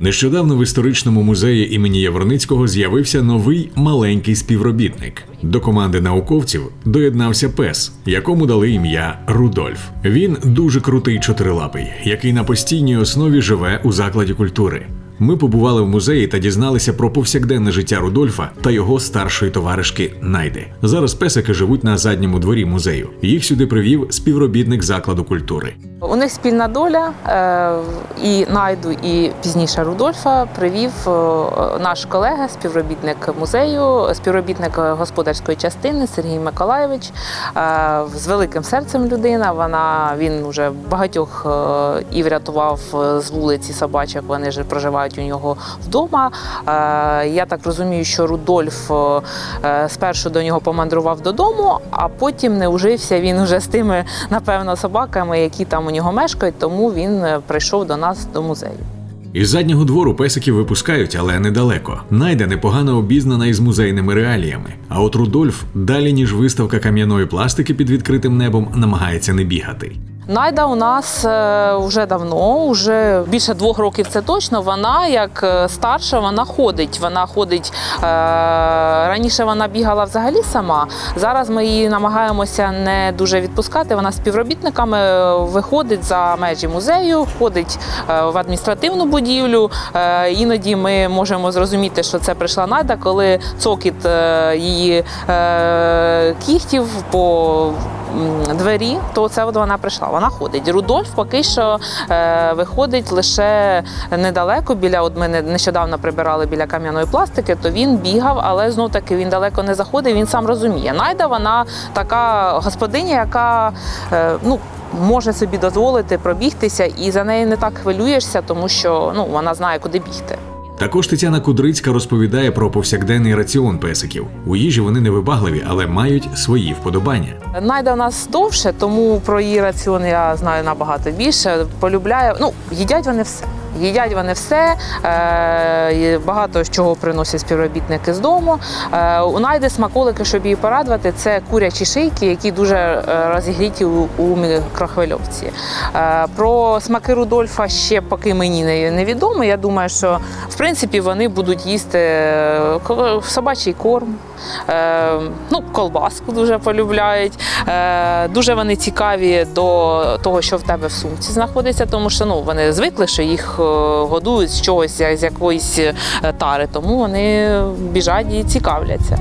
Нещодавно в історичному музеї імені Яворницького з'явився новий маленький співробітник. До команди науковців доєднався пес, якому дали ім'я Рудольф. Він дуже крутий чотирилапий, який на постійній основі живе у закладі культури. Ми побували в музеї та дізналися про повсякденне життя Рудольфа та його старшої товаришки Найди. Зараз песики живуть на задньому дворі музею. Їх сюди привів співробітник закладу культури. У них спільна доля е, і Найду, і пізніше Рудольфа привів е, наш колега, співробітник музею, співробітник господарської частини Сергій Миколаєвич. Е, З великим серцем людина. Вона він вже багатьох і врятував з вулиці собачок. Вони ж проживають у нього вдома. Е, Я так розумію, що Рудольф е, спершу до нього помандрував додому, а потім не ужився він уже з тими, напевно, собаками, які там у нього мешкають, тому він е, прийшов до нас до музею. Із заднього двору песиків випускають, але недалеко. Найда непогано обізнана із музейними реаліями. А от Рудольф, далі ніж виставка кам'яної пластики під відкритим небом, намагається не бігати. Найда у нас е, вже давно, вже більше двох років це точно. Вона як е, старша, вона ходить. Вона ходить е, раніше. Вона бігала взагалі сама. Зараз ми її намагаємося не дуже відпускати. Вона з співробітниками виходить за межі музею, ходить в адміністративну будівлю. Іноді ми можемо зрозуміти, що це прийшла Найда, коли цокіт її кігтів по двері, то це от вона прийшла. Вона ходить. Рудольф поки що е, виходить лише недалеко. Біля от ми не- нещодавно прибирали біля кам'яної пластики, то він бігав, але знов таки він далеко не заходив. Він сам розуміє. Найда вона така господиня, яка е, ну. Може собі дозволити пробігтися, і за нею не так хвилюєшся, тому що ну вона знає, куди бігти. Також Тетяна Кудрицька розповідає про повсякденний раціон песиків. У їжі вони невибагливі, але мають свої вподобання. Найда у нас довше, тому про її раціон я знаю набагато більше. Полюбляє. Ну, їдять вони все. Їдять вони все, е, багато чого приносять співробітники з дому. Е, у Найди смаколики, щоб її порадувати, це курячі шийки, які дуже е, розігріті у. Е, про смаки Рудольфа ще поки мені не- невідомо. Я думаю, що в принципі вони будуть їсти е, собачий корм, е, ну, колбаску дуже полюбляють. Е, дуже вони цікаві до того, що в тебе в сумці знаходиться, тому що ну, вони звикли, що їх годують з чогось, з якоїсь тари, тому вони біжать і цікавляться.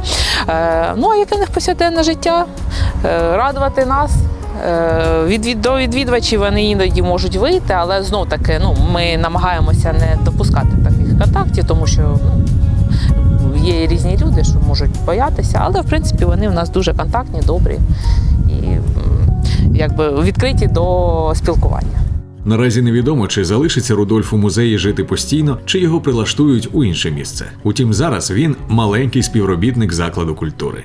Ну, а яке в них повсякденне життя? Радувати нас. Від, до відвідувачів вони іноді можуть вийти, але знов таки ну, ми намагаємося не допускати таких тому що ну, є різні люди, що можуть боятися, але в принципі вони в нас дуже контактні, добрі і якби відкриті до спілкування. Наразі невідомо, чи залишиться Рудольф у музеї жити постійно, чи його прилаштують у інше місце. Утім, зараз він маленький співробітник закладу культури.